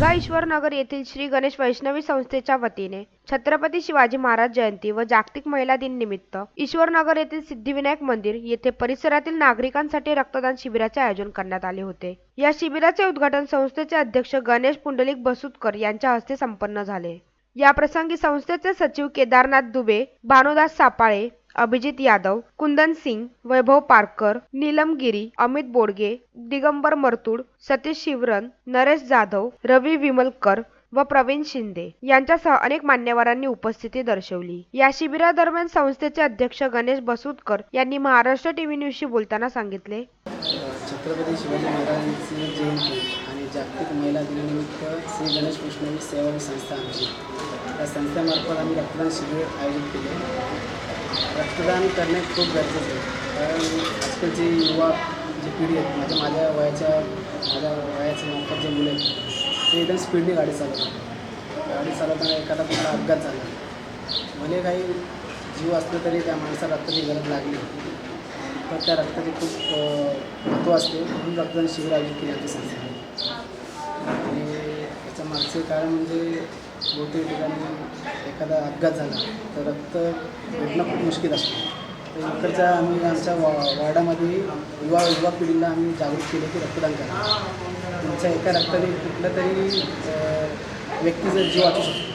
दिघा ईश्वरनगर येथील श्री गणेश वैष्णवी संस्थेच्या वतीने छत्रपती शिवाजी महाराज जयंती व जागतिक महिला दिन निमित्त ईश्वरनगर येथील सिद्धिविनायक मंदिर येथे परिसरातील नागरिकांसाठी रक्तदान शिबिराचे आयोजन करण्यात आले होते. या शिबिराचे उद्घाटन संस्थेचे अध्यक्ष गणेश पुंडलिक बसुतकर यांच्या हस्ते संपन्न झाले. या प्रसंगी संस्थेचे सचिव केदारनाथ दुबे भानुदास सापाळे अभिजित यादव कुंदन सिंग वैभव पारकर नीलम गिरी अमित बोडगे दिगंबर मरतूड सतीश शिवरन नरेश जाधव रवी विमलकर व प्रवीण शिंदे यांच्यासह अनेक मान्यवरांनी उपस्थिती दर्शवली. या शिबिरादरम्यान संस्थेचे अध्यक्ष गणेश बसुतकर यांनी महाराष्ट्र टीव्ही न्यूजशी बोलताना सांगितले. छत्रपती शिवाजी महाराजांची जयंती आणि जागतिक महिला दिनानिमित्त श्री गणेश वैष्णवी सेवा संस्था आमची त्या संस्थेमार्फत आम्ही रक्तदान शिबिर आयोजित केले. रक्तदान करणे खूप गरजेचं आहे. कारण आजकालची युवा जी पिढी आहेत म्हणजे माझ्या वयाच्या माझ्या वयाच्या नंतर जे मुलं आहेत ते एकदम स्पीडने गाडी चालवतात. गाडी चालवताना एखादा कुठला अपघात झाला भले काही जीव असलं तरी त्या माणसाला रक्ताची गरज लागली. तर त्या रक्ताची खूप महत्त्व असते. म्हणून रक्तदान शिबिर आयोजित केली जाते. संस्थेने आणि त्याचं मागचे कारण म्हणजे बहुतेक ठिकाणी एखादा अपघात झाला तर रक्त भेटणं खूप मुश्किल असतं. तर इकडच्या आम्ही आमच्या वा वार्डामध्ये युवा युवा पिढीला आम्ही जागृत केले की रक्तदान करा. तुमच्या एका रक्ताने कुठल्या तरी व्यक्तीचा जीव वाचू शकतो.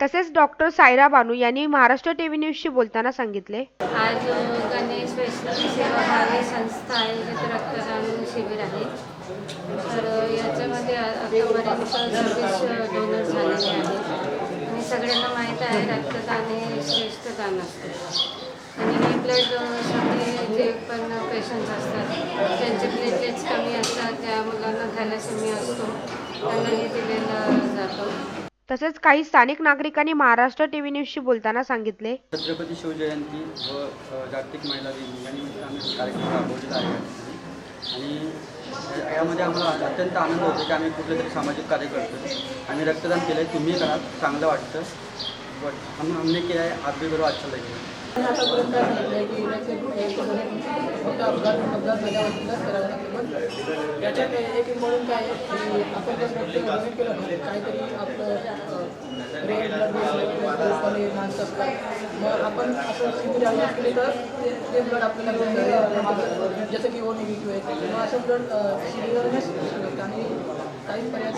तसेच डॉक्टर सायरा बानू यांनी महाराष्ट्र टीव्ही न्यूजशी बोलताना सांगितले. आज गणेश वैष्णवी सेवा भावी संस्था आहे तिथे रक्तदान शिबिर आहे. तर आतापर्यंत सव्वीस डोनर झालेले आहेत. आणि सगळ्यांना माहीत आहे रक्तदान हे श्रेष्ठ दान असतं. आणि हे ब्लडसाठी जे पण पेशंट्स असतात त्यांचे प्लेटलेट्स कमी असतात त्या मुलांना थॅलेसेमिया असतो. त्यांना हे दिलेलं जातं. तसेच काही स्थानिक नागरिकांनी महाराष्ट्र टीव्ही न्यूजशी बोलताना सांगितले. छत्रपती शिवजयंती व जागतिक महिला दिन यानिमित्त आम्ही कार्यक्रम राबवलेला आहे. आणि या- म्हणजे यामध्ये आम्हाला अत्यंत आनंद होतो की आम्ही कुठलं तरी सामाजिक कार्य करतो आम्ही रक्तदान केलं आहे तुम्ही करा चांगलं वाटतं. बट आम्ही हमने केलं आहे आप बरोबर अच्छा लागेल. एक म्हणून काय आहे की आपण जर केलं काहीतरी आपलं मग आपण असं आयोजित केले तर ते ब्लड आपल्याला मिळतं. जसं की ओ निगेटिव्ह आहे. मग असं ब्लड शिबिरानेच आणि काही पर्याय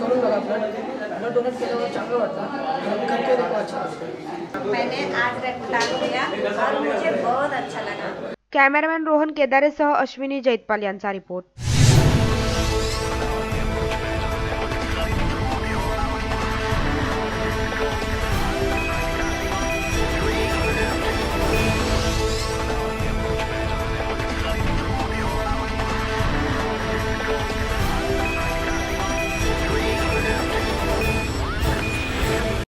करून बघा ब्लड ब्लड डोनेट केल्यावर चांगलं वाटतं. करके देखो अच्छा वाटतं. मैंने आज रक्तदान किया और मुझे बहुत अच्छा लगा। कॅमेरामॅन रोहन केदारेसह अश्विनी जैतपाल यांचा रिपोर्ट